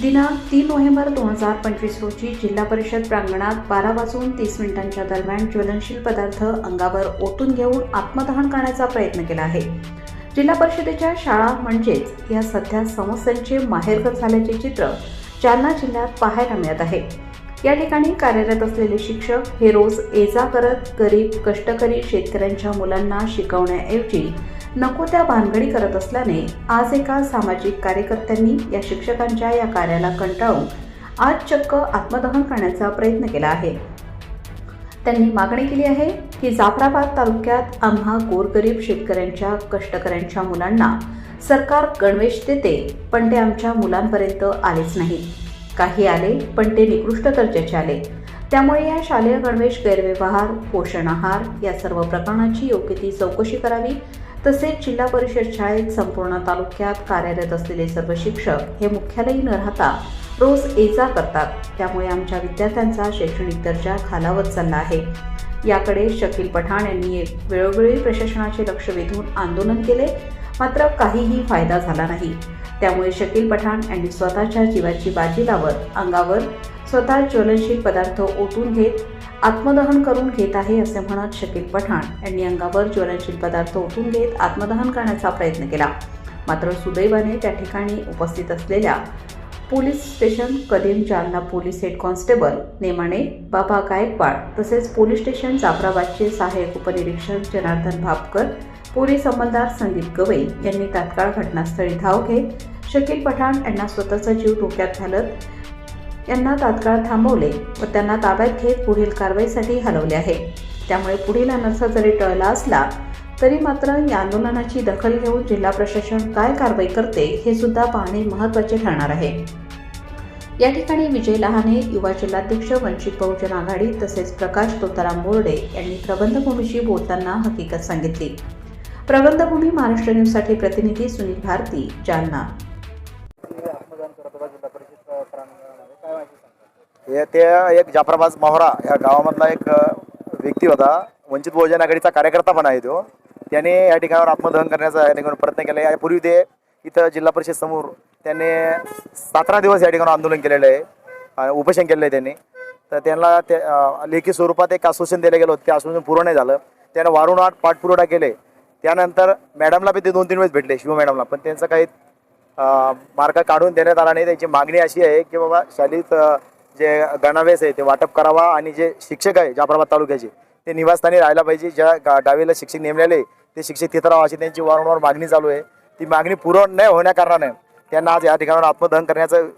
दिनांक तीन नोव्हेंबर दोन हजार पंचवीस रोजी जिल्हा परिषद प्रांगणात बारा वाजून तीस मिनिटांच्या दरम्यान ज्वलनशील पदार्थ अंगावर ओतून घेऊन आत्मदहन करण्याचा प्रयत्न केला आहे. जिल्हा परिषदेच्या शाळा म्हणजेच या सध्या समस्यांचे माहेरघर झाल्याचे चित्र जालना जिल्ह्यात पाहायला मिळत आहे. या ठिकाणी कार्यरत असलेले शिक्षक हे रोज ये जा करत गरीब कष्टकरी शेतकऱ्यांच्या मुलांना शिकवण्याऐवजी नको त्या भानगडी करत असल्याने आज एका सामाजिक कार्यकर्त्यांनी या शिक्षकांच्या या कार्याला कंटाळून आज चक्क आत्मदहन करण्याचा प्रयत्न केला आहे. त्यांनी मागणी केली आहे की जाफराबाद तालुक्यात आम्हा गोरगरीब शेतकऱ्यांच्या कष्टकऱ्यांच्या मुलांना सरकार गणवेश देते पण ते आमच्या मुलांपर्यंत आलेच नाही. काही आले पण ते निकृष्ट दर्जाचे आले. त्यामुळे या शालेय गणवेश गैरव्यवहार पोषण आहार या सर्व प्रकरणाची योग्य ती चौकशी करावी तसेच जिल्हा परिषद शाळेत संपूर्ण तालुक्यात कार्यरत असलेले सर्व शिक्षक हे मुख्यालयी न राहता रोज ये जा करतात. त्यामुळे आमच्या विद्यार्थ्यांचा शैक्षणिक दर्जा खालावत चालला आहे. याकडे शकील पठाण यांनी एक वेळोवेळी प्रशासनाचे लक्ष वेधून आंदोलन केले. मात्र काहीही फायदा झाला नाही. त्यामुळे शकील पठाण यांनी स्वतःच्या जीवाची बाजी लावत अंगावर स्वतः ज्वलनशील पदार्थ ओतून घेत आत्मदहन करून घेत आहे असे म्हणत शकील पठाण यांनी अंगावर ज्वलनशील पदार्थ ओतून घेत आत्मदहन करण्याचा प्रयत्न केला. मात्र सुदैवाने त्या ठिकाणी उपस्थित असलेल्या police station Kadim Jalna police head constable Nemane Baba Gaikwad तसेच पोलीस स्टेशन जाफराबादचे सहाय्यक उपनिरीक्षक जनार्दन भापकर पोलीस अंमलदार संदीप गवई यांनी तात्काळ घटनास्थळी धाव घेत शकील पठाण यांना स्वतःचा जीव धोक्यात घालत यांना तात्काळ थांबवले व त्यांना ताब्यात घेत पुढील कारवाईसाठी हलवले आहे. त्यामुळे पुढील अनर्थ जरी टळला असला तरी मात्र या आंदोलनाची दखल घेऊन जिल्हा प्रशासन काय कारवाई करते हे सुद्धा पाहणे महत्त्वाचे ठरणार आहे. या ठिकाणी विजय लहाने युवा जिल्हाध्यक्ष वंचित बहुजन आघाडी तसेच प्रकाश तोताराम बोर्डे यांनी प्रबंधभूमीशी बोलताना हकीकत सांगितली. प्रबंधभूमी महाराष्ट्र न्यूजसाठी प्रतिनिधी सुनील भारती जालना. हे ते एक जाफराबाद मोहरा या गावामधला एक व्यक्ती होता. वंचित बहुजन आघाडीचा कार्यकर्ता पण आहे तो. त्याने या ठिकाणावर आत्मदहन करण्याचा या ठिकाणी प्रयत्न केला. यापूर्वी ते इथं जिल्हा परिषद समोर त्याने सतरा दिवस या ठिकाणी आंदोलन केलेलं आहे. उपोषण केलेलं आहे त्यांनी. तर त्यांना ते लेखी स्वरूपात एक आश्वासन दिलं गेलं होतं. ते आश्वासन पूर्ण नाही झालं. त्यानं वारंवार पाठपुरवठा केले. त्यानंतर मॅडमला बी ते दोन तीन वेळेस भेटले शिव मॅडमला. पण त्यांचं काही मार्ग काढून देण्यात आला नाही. त्यांची मागणी अशी आहे की बाबा शाळेत जे गणावेस आहे ते वाटप करावा आणि जे शिक्षक आहे जाफराबाद तालुक्याचे ते निवासस्थानी राहायला पाहिजे. ज्या गा गावीला शिक्षक नेमलेले ते शिक्षक तिथं राहावं अशी त्यांची वारंवार मागणी चालू आहे. ती मागणी पूर्ण न होण्याकारणाने त्यांना आज या ठिकाणावर आत्मदहन करण्याचं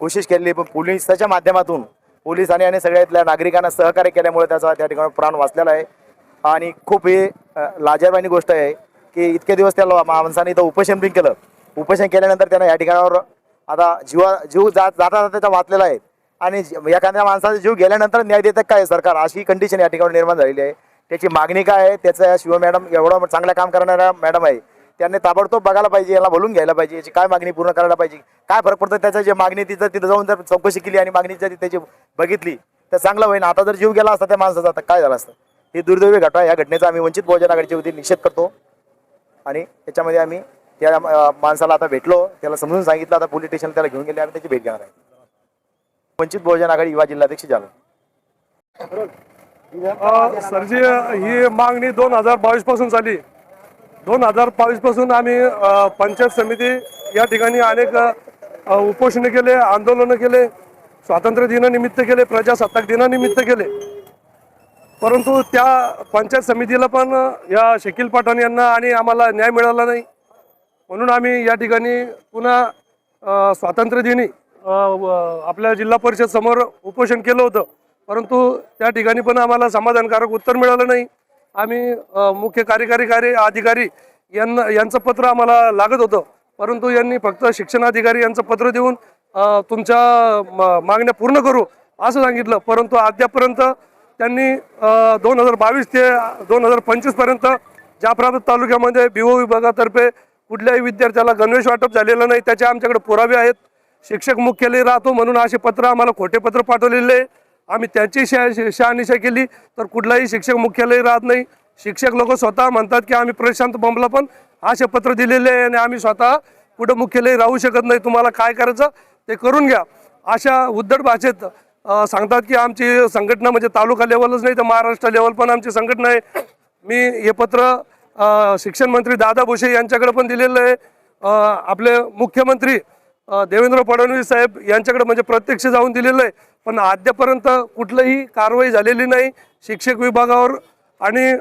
कोशिश केली पण पोलिसाच्या माध्यमातून पोलिसांनी आणि सगळ्या इथल्या नागरिकांना सहकार्य केल्यामुळे त्याचा त्या ठिकाणी प्राण वाचलेला आहे. आणि खूप हे लाजाबानी गोष्ट आहे की इतके दिवस त्या माणसाने इथं उपोषण पण केलं. उपोषण केल्यानंतर त्यांना या ठिकाणावर आता जीवा जीव जात जाता जाता त्याचा वाचलेला आहे. आणि एखाद्या माणसाचा जीव गेल्यानंतर न्याय देतात काय सरकार? अशी कंडिशन या ठिकाणी निर्माण झालेली आहे. त्याची मागणी काय आहे? त्याचं शिव मॅडम एवढं चांगलं काम करणाऱ्या मॅडम आहे. त्यांनी ताबडतोब बघायला पाहिजे याला बोलून घ्यायला पाहिजे याची काय मागणी पूर्ण करायला पाहिजे? काय फरक पडतो त्याचं जे मागणी तिथं तिथं जाऊन जर चौकशी केली आणि मागणी जर त्याची बघितली तर चांगलं होईल. आता जर जीव गेला असता त्या माणसाचा आता काय झालं असतं? ही दुर्दैवी घटना या घटनेचा आम्ही वंचित बहुजन आघाडीच्या वतीने निषेध करतो. आणि त्याच्यामध्ये आम्ही त्या माणसाला आता भेटलो. त्याला समजून सांगितलं. आता पोलीस स्टेशन त्याला घेऊन गेले. आम्ही त्याची भेट घेणार आहे. वंचित बहुजन आघाडी युवा जिल्हाध्यक्ष झालो सरजी ही मागणी दोन हजार बावीसपासून झाली दोन हजार बावीसपासून आम्ही पंचायत समिती या ठिकाणी अनेक अ, उपोषणे केले आंदोलनं केले स्वातंत्र्य दिनानिमित्त केले प्रजासत्ताक दिनानिमित्त केले. परंतु त्या पंचायत समितीला पण या शकील पठाण यांना आणि आम्हाला न्याय मिळाला नाही. म्हणून आम्ही या ठिकाणी पुन्हा स्वातंत्र्यदिनी व- आपल्या जिल्हा परिषद समोर उपोषण केलं होतं. परंतु त्या ठिकाणी पण आम्हाला समाधानकारक उत्तर मिळालं नाही. आम्ही मुख्य कार्यकारी कार्य अधिकारी यांना यांचं पत्र आम्हाला लागत होतं. परंतु यांनी फक्त शिक्षणाधिकारी यांचं पत्र देऊन तुमच्या म- मागण्या पूर्ण करू असं सांगितलं. परंतु अद्यापर्यंत त्यांनी दोन हजार बावीस ते दोन हजार पंचवीसपर्यंत जाफराबाद तालुक्यामध्ये बी ओ विभागातर्फे कुठल्याही विद्यार्थ्याला गणवेश वाटप झालेलं नाही. त्याचे आमच्याकडे पुरावे आहेत. शिक्षक मुख्यालय राहतो म्हणून असे पत्र आम्हाला खोटे पत्र पाठवलेले. आहे. आम्ही त्यांची शहा शहानिशा केली. तर कुठलाही शिक्षक मुख्यालय राहत नाही. शिक्षक लोक स्वतः म्हणतात की आम्ही प्रशांत बंबला पण असे पत्र दिलेले आहे आणि आम्ही स्वतः कुठं मुख्यालय राहू शकत नाही. तुम्हाला काय करायचं ते करून घ्या. अशा उद्धट भाषेत सांगतात की आमची संघटना म्हणजे तालुका लेवलच नाही तर महाराष्ट्र लेवल पण आमची संघटना आहे. मी हे पत्र शिक्षण मंत्री दादा भुसे यांच्याकडे पण दिलेलं आहे. आपले मुख्यमंत्री देवेंद्र फडणवीस साहेब यांच्याकडे म्हणजे प्रत्यक्ष जाऊन दिलेलं आहे पण अद्यापर्यंत कुठलंही कारवाई झालेली नाही. शिक्षक विभागावर आणि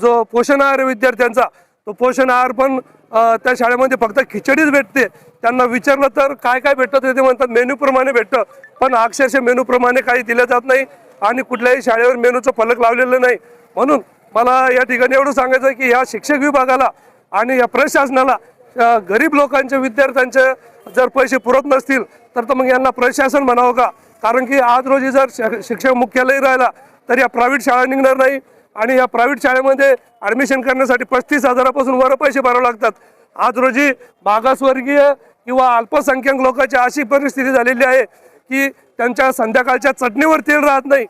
जो पोषण आहार विद्यार्थ्यांचा तो पोषण आहार पण त्या शाळेमध्ये फक्त खिचडीच भेटते. त्यांना विचारलं तर काय काय भेटतं ते ते म्हणतात मेनूप्रमाणे भेटतं. पण अक्षरशः मेनूप्रमाणे काही दिलं जात नाही आणि कुठल्याही शाळेवर मेनूचं फलक लावलेलं नाही. म्हणून मला या ठिकाणी एवढं सांगायचं आहे की या शिक्षक विभागाला आणि या प्रशासनाला गरीब लोकांच्या विद्यार्थ्यांचे जर पैसे पुरत नसतील तर तर मग यांना प्रशासन म्हणावं का? कारण की आज रोजी जर शिक्षक मुख्यालय राहिला तर या प्रायव्हेट शाळा निघणार नाही आणि या प्रायव्हेट शाळेमध्ये ॲडमिशन करण्यासाठी पस्तीस हजारापासून वर पैसे भरावे लागतात. आज रोजी मागासवर्गीय किंवा अल्पसंख्याक लोकांची अशी परिस्थिती झालेली आहे की त्यांच्या संध्याकाळच्या चटणीवर तेल राहत नाही.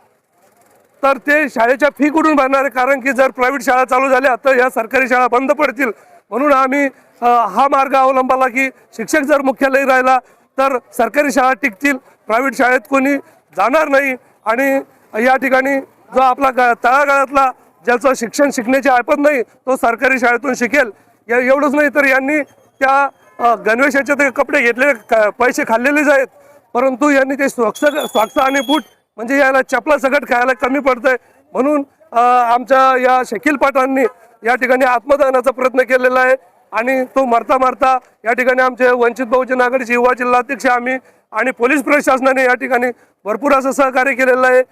तर ते शाळेच्या फी कुठून भरणार आहे? कारण की जर प्रायव्हेट शाळा चालू झाल्या तर या सरकारी शाळा बंद पडतील. म्हणून आम्ही हा मार्ग अवलंबला की शिक्षक जर मुख्यालय राहिला तर सरकारी शाळा टिकतील प्रायव्हेट शाळेत कोणी जाणार नाही आणि या ठिकाणी जो आपला ग- तळागाळातला ज्याचं शिक्षण शिकण्याची ऐपत नाही तो सरकारी शाळेतून शिकेल. या एवढंच नाही तर यांनी त्या गणवेशाचे ते कपडे घेतलेले क- पैसे खाल्लेलेच आहेत. परंतु यांनी ते स्वच्छ स्वच्छ आणि बूट म्हणजे याला चपला सगट खायला कमी पडतंय. म्हणून आमच्या या शकील पाटांनी या ठिकाणी आत्मदहनाचा प्रयत्न केलेला आहे. आणि तो मरता मरता या ठिकाणी आमचे वंचित बहुजन आघाडीचे युवा जिल्हाध्यक्ष आम्ही आणि पोलीस प्रशासनाने या ठिकाणी भरपूर असं सहकार्य केलेलं आहे.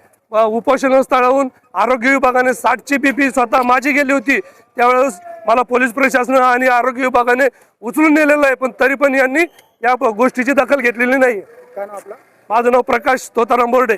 उपोषण स्थळाहून आरोग्य विभागाने साठची पीपी स्वतः माझी गेली होती. त्यावेळेस मला पोलीस प्रशासन आणि आरोग्य विभागाने उचलून नेलेलं आहे. पण तरी पण यांनी या प- गोष्टीची दखल घेतलेली नाही. माझं नाव प्रकाश तोताराम बोर्डे.